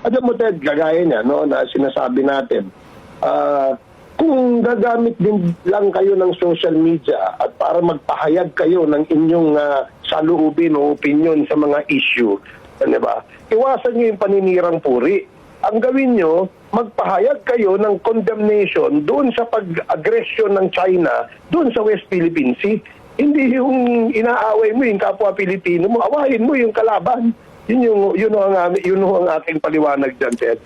Alam mo Ted, gagaya niya no, na sinasabi natin, ah, kung gagamit din lang kayo ng social media at para magpahayag kayo ng inyong ah, saloobin o opinion sa mga issue, ano ba? Iwasan niyo yung paninirang puri. Ang gawin niyo, magpahayag kayo ng condemnation doon sa pag-aggression ng China doon sa West Philippine Sea. Hindi yung inaaway mo yung kapwa Pilipino mo, awayin mo yung kalaban. Yun yung yun ang yun ang aking paliwanag diyan, Ted.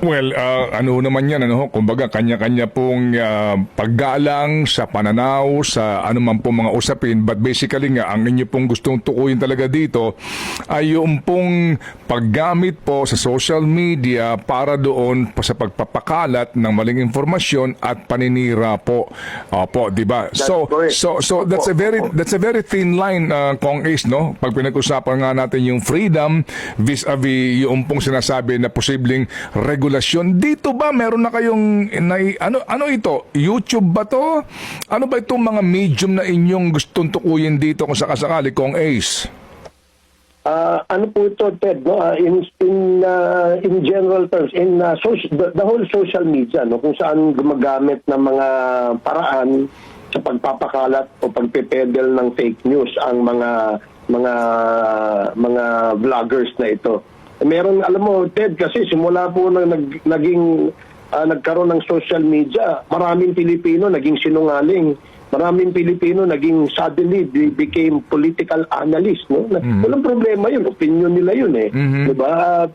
Well, ah, ano naman yan, ano, kumbaga kanya-kanya pong ah, paggalang sa pananaw, sa anuman pong mga usapin, but basically nga, ang inyo pong gustong tukuyin talaga dito ay yung pong paggamit po sa social media para doon pa sa pagpapakalat ng maling informasyon at paninira po. Opo, di ba? So, correct. so, so that's a very, that's a very thin line, uh, Kong Ace, no? Pag pinag-usapan nga natin yung freedom vis-a-vis yung pong sinasabi na posibleng regulasyon. Dito ba meron na kayong, nai- ano, ano ito? YouTube ba to? Ano ba itong mga medium na inyong gustong tukuyin dito kung sakasakali, Kong Ace? Ah, ano po ito, Ted, no? Ah, in in ah, in general terms, in ah, social, the, the whole social media, no, kung saan gumagamit ng mga paraan sa pagpapakalat o pagpepedel ng fake news ang mga mga mga vloggers na ito. Eh, Meron alam mo Ted kasi simula po na nag, naging ah, nagkaroon ng social media, maraming Pilipino naging sinungaling. Maraming Pilipino naging suddenly they became political analyst, no? Na- Walang problema 'yun, opinion nila 'yun eh. 'Di ba?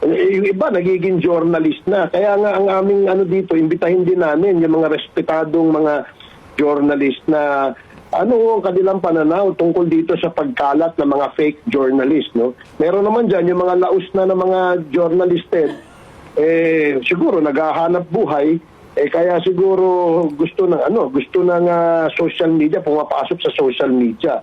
Eh, Yung iba nagiging journalist na. Kaya nga ang aming ano dito, imbitahin din namin yung mga respetadong mga journalist na ano ang kanilang pananaw tungkol dito sa pagkalat ng mga fake journalist, no? Meron naman diyan yung mga laos na ng mga journalisted eh siguro naghahanap buhay eh kaya siguro gusto ng ano, gusto ng ah, social media pumapasok sa social media.